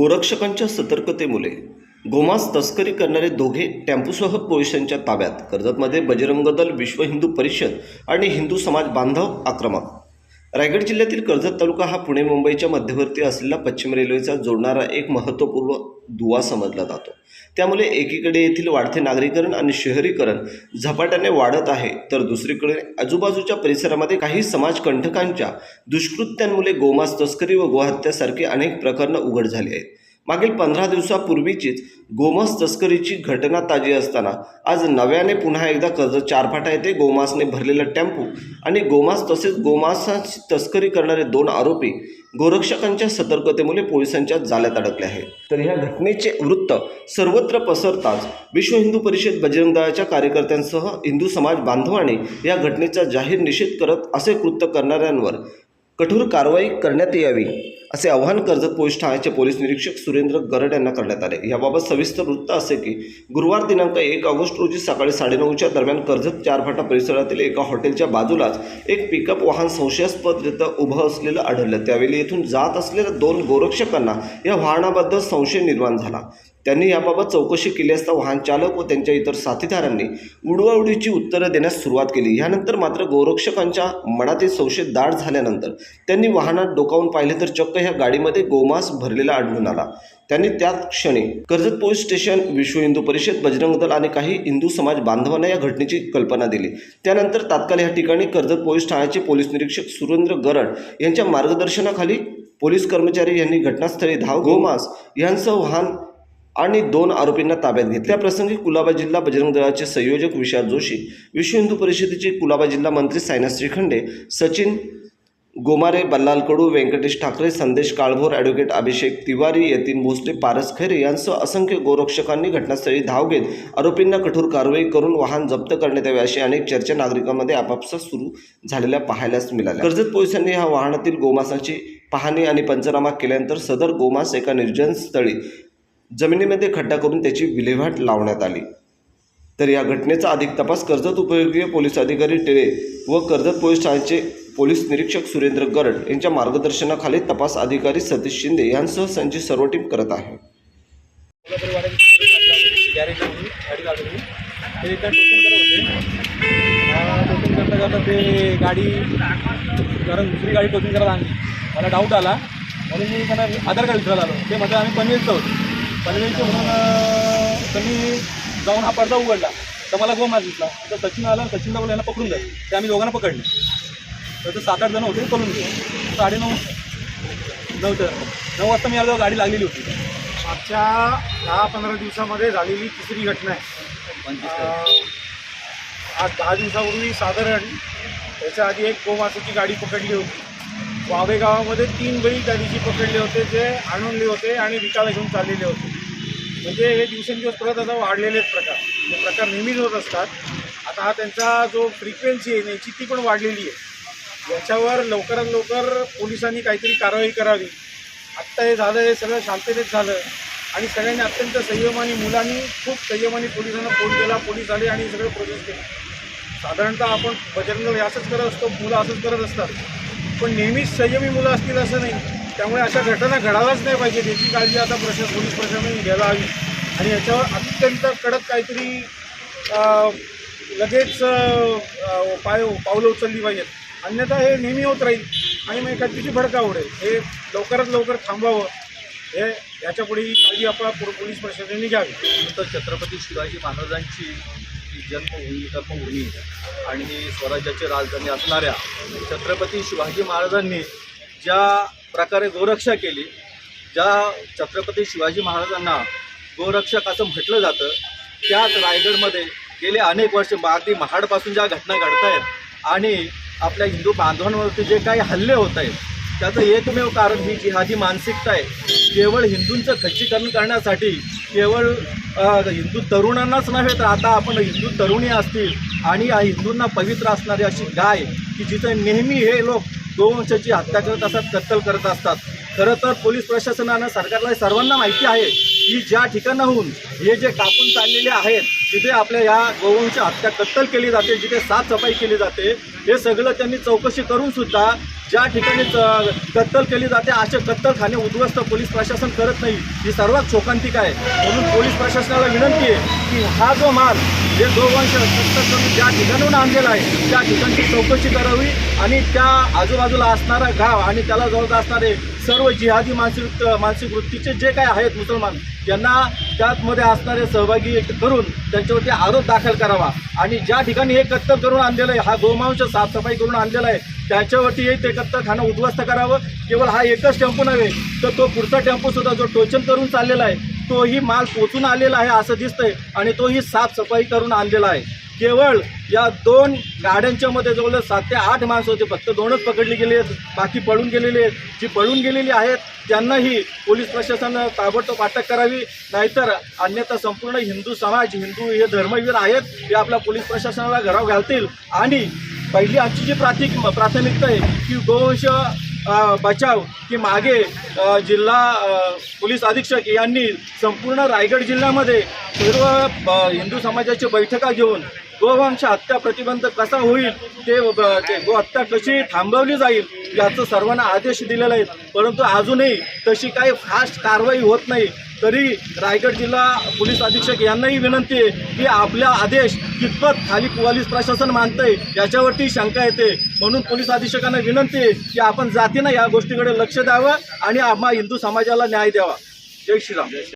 गोरक्षकांच्या सतर्कतेमुळे गोमांस तस्करी करणारे दोघे टेम्पोसह पोलिसांच्या ताब्यात. कर्जतमध्ये बजरंग दल विश्व हिंदू परिषद आणि हिंदू समाज बांधव आक्रमक. रायगड जिल्ह्यातील कर्जत तालुका हा पुणे मुंबईच्या मध्यवर्ती असलेला पश्चिम रेल्वेचा जोडणारा एक महत्त्वपूर्ण दुवा समजला जातो. त्यामुळे एकीकडे येथील वाढते नागरीकरण आणि शहरीकरण झपाट्याने वाढत आहे तर दुसरीकडे आजूबाजूच्या परिसरामध्ये काही समाजकंटकांच्या दुष्कृत्यांमुळे गोमास तस्करी व गोहत्यासारखी अनेक प्रकरणं उघड झाली आहेत. मागील पंधरा दिवसापूर्वीचीच गोमांस तस्करीची घटना ताजी असताना आज नव्याने पुन्हा एकदा कर्ज चारफाटा येथे गोमांसने भरलेला टेम्पो आणि गोमांस तसेच गोमांसाची तस्करी करणारे दोन आरोपी गोरक्षकांच्या सतर्कतेमुळे पोलिसांच्या जाळ्यात अडकले आहेत. तर ह्या घटनेचे वृत्त सर्वत्र पसरताच विश्व हिंदू परिषद बजरंग दळाच्या कार्यकर्त्यांसह हिंदू समाज बांधवाने या घटनेचा जाहीर निषेध करत असे कृत्य करणाऱ्यांवर कठोर कारवाई करण्यात यावी. असे आव्हान कर्जत पोलीस ठाण्याचे पोलीस निरीक्षक सुरेंद्र गरड यांना करण्यात आले. याबाबत सविस्तर वृत्त असे की गुरुवार दिनांक एक ऑगस्ट रोजी सकाळी साडेनऊच्या दरम्यान कर्जत चारफाटा परिसरातील एका हॉटेलच्या बाजूलाच एक पिकअप वाहन संशयास्पदरित्या उभं असलेलं आढळलं. त्यावेळी येथून जात असलेल्या दोन गोरक्षकांना या वाहनाबद्दल संशय निर्माण झाला. त्यांनी याबाबत चौकशी केली असता वाहनचालक व त्यांच्या इतर साथीदारांनी उडवाउडीची उत्तरं देण्यास सुरुवात केली. यानंतर मात्र गोरक्षकांच्या मनातील संशय दाट झाल्यानंतर त्यांनी वाहनात डोकावून पाहिले तर चक्क ह्या गाडीमध्ये गोमांस भरलेला आढळून आला. त्यांनी त्या क्षणी कर्जत पोलीस स्टेशन विश्व हिंदू परिषद बजरंग दल आणि काही हिंदू समाज बांधवांना या घटनेची कल्पना दिली. त्यानंतर तात्काळ या ठिकाणी कर्जत पोलीस ठाण्याचे पोलीस निरीक्षक सुरेंद्र गरड यांच्या मार्गदर्शनाखाली पोलीस कर्मचारी यांनी घटनास्थळी धाव गोमांस यांचं वाहन आणि दोन आरोपींना ताब्यात घेतल्या प्रसंगी कुलाबा जिल्हा बजरंग दलाचे संयोजक विशाल जोशी विश्व हिंदू परिषदेचे कुलाबा जिल्हा मंत्री सायना श्रीखंडे सचिन गोमारे बल्लाल कडू व्यंकटेश ठाकरे संदेश काळभोर ॲडव्होकेट अभिषेक तिवारी यतीन भोसले पारस खैरे यांसह असंख्य गोरक्षकांनी घटनास्थळी धाव घेत आरोपींना कठोर कारवाई करून वाहन जप्त करण्यात यावे अशी अनेक चर्चा नागरिकांमध्ये आपापसात सुरू झालेल्या पाहायलाच मिळाल्या. कर्जत पोलिसांनी ह्या वाहनातील गोमासाची पाहणी आणि पंचनामा केल्यानंतर सदर गोमांस एका निर्जन स्थळी जमिनीमध्ये खड्डा करून त्याची विल्हेवाट लावण्यात आली. तर या घटनेचा अधिक तपास कर्जत उपयोगीय पोलीस अधिकारी टिळे व कर्जत पोलीस ठाण्याचे पोलीस निरीक्षक सुरेंद्र गरड यांच्या मार्गदर्शनाखाली तपास अधिकारी सतीश शिंदे यांसह संची सर्व टीम करत आहे. गॅरेज ते करता करता ते गाडी कारण दुसरी गाडी टोकन करत आणली मला डाऊट आला. म्हणून मी त्यांना आधार कार्ड विचारायला आलो. ते म्हणजे आम्ही पनवेलचं होतो. पनवेलचं म्हणून त्यांनी जाऊन हा पडदा उघडला. तर मला गोमास दिसला. तर सचिन आला सचिनला बोला यांना पकडून द्या ते आम्ही दोघांना पकडले. तर ते सात आठ जण होते पळून गेले. साडेनऊ नऊ ते नऊ वाजता मी आलो गाडी लागलेली होती. मागच्या दहा पंधरा दिवसामध्ये झालेली तिसरी घटना आहे. आज दहा दिवसापूर्वी साधारण त्याच्या आधी एक गोमासाची गाडी पकडली होती. वावे गावामध्ये तीन बैल त्या दिवशी पकडले होते जे आणूनले होते आणि विकायला घेऊन चाललेले होते. म्हणजे हे दिवसेंदिवस परत आता वाढलेलेच प्रकार. हे प्रकार नेहमीच होत असतात. आता हा त्यांचा जो फ्रिक्वेन्सी आहे याची ती पण वाढलेली आहे. याच्यावर लवकरात लवकर पोलिसांनी काहीतरी कारवाई करावी. आत्ता हे झालं हे सगळं शांततेत झालं. आणि सगळ्यांनी अत्यंत संयमाने मुलांनी खूप संयमाने पोलिसांना फोन केला. पोलीस आले आणि सगळं प्रोसेस केलं. साधारणतः आपण बजरंग हे असंच करत असतो मुलं असंच करत असतात. पण नेहमीच संयमी मुलं असतील असं नाही. त्यामुळे अशा घटना घडायलाच नाही पाहिजे. याची काळजी आता प्रशासन पोलीस प्रशासनाने घ्यायला हवी. आणि याच्यावर अत्यंत कडक काहीतरी लगेच पाय पावलं उचलली पाहिजेत. अन्यथा हे नेहमी होत राहील आणि मग एखादीची भडका उडेल. हे लवकरात लवकर थांबावं. हे याच्यापुढे काळजी आपला पोलीस प्रशासनाने घ्यावी. तर छत्रपती शिवाजी महाराजांची जन्मभूमी कर्मभूमी आणि स्वराज्याची राजधानी असणाऱ्या छत्रपती शिवाजी महाराजांनी ज्या प्रकारे गोरक्षा केली ज्या छत्रपती शिवाजी महाराजांना गोरक्षक असं म्हटलं जातं त्याच रायगडमध्ये गेले अनेक वर्ष अगदी महाडपासून ज्या घटना घडत आहेत आणि आपल्या हिंदू बांधवांवरती जे काही हल्ले होत आहेत त्याचं एकमेव कारण ही जिहादी मानसिकता आहे. केवळ हिंदूंचं खच्चीकरण करण्यासाठी केवळ हिंदू तरुणांनाच नव्हे तर आता आपण हिंदू तरुणी असतील आणि या हिंदूंना पवित्र असणारी अशी गाय की जिथं नेहमी हे लोक गोवंशाची हत्या करत असतात कत्तल करत असतात. खरं तर पोलीस प्रशासनानं सरकारला सर्वांना माहिती आहे की ज्या ठिकाणाहून हे जे कापून चाललेले आहेत तिथे आपल्या या गोवंश हत्या कत्तल केली जाते जिथे साफसफाई केली जाते हे सगळं त्यांनी चौकशी करून सुद्धा ज्या ठिकाणी कत्तल केली जाते असे कत्तलखाने उद्ध्वस्त पोलीस प्रशासन करत नाही. ही सर्वात शोकांतिक आहे. म्हणून पोलीस प्रशासनाला विनंती आहे की हा जो माल जे गोवंश कत्तल ज्या ठिकाणून आणलेला आहे त्या ठिकाणची चौकशी करावी आणि त्या आजूबाजूला असणारा गाव आणि त्याला जवळ असणारे सर्व जिहादी मानसिक मानसिक वृत्तीचे जे काय आहेत मुसलमान त्यांना त्यातमध्ये असणारे सहभागी करून त्यांच्यावरती आरोप दाखल करावा. आणि ज्या ठिकाणी हे कत्तल करून आणलेलं आहे हा गोमांश साफसफाई करून आणलेला आहे त्याच्यावरतीही ते कत्तलखाना उद्ध्वस्त करावं. केवळ हा एकच टेम्पो नव्हे तर तो पुढचा टेम्पोसुद्धा जो टोचन करून चाललेला आहे तोही माल पोचून आलेला आहे असं दिसतंय आणि तोही साफसफाई करून आणलेला आहे. केवळ या दोन गाड्यांच्या मध्ये जवळ सात ते आठ माणसं होते. फक्त दोनच पकडली गेली आहेत बाकी पळून गेलेली आहेत. जी पळून गेलेली आहेत त्यांनाही पोलीस प्रशासनानं ताबडतोब अटक करावी. नाहीतर अन्यथा संपूर्ण हिंदू समाज हिंदू हे धर्मवीर आहेत हे आपल्या पोलीस प्रशासनाला घराव घालतील. आणि पहिली आजची जी प्राथिक प्राथमिकता आहे की गोवंश बचाव की मागे जिल्हा पोलीस अधीक्षक यांनी संपूर्ण रायगड जिल्ह्यामध्ये सर्व हिंदू समाजाची बैठका घेऊन गोवंश हत्या प्रतिबंध कसा होईल ते ते गो हत्या कशी थांबवली जाईल याचं सर्वांना आदेश दिलेले आहेत. परंतु अजूनही तशी काही फास्ट कारवाई होत नाही. तरी रायगड जिल्हा पोलीस अधीक्षक यांनाही विनंती आहे की आपला आदेश कितपत खाली पोलीस प्रशासन मानतंय याच्यावरती शंका येते. म्हणून पोलीस अधीक्षकांना विनंती आहे की आपण जातीनं या गोष्टीकडे लक्ष द्यावं आणि आम्हा हिंदू समाजाला न्याय द्यावा. जय श्रीराम.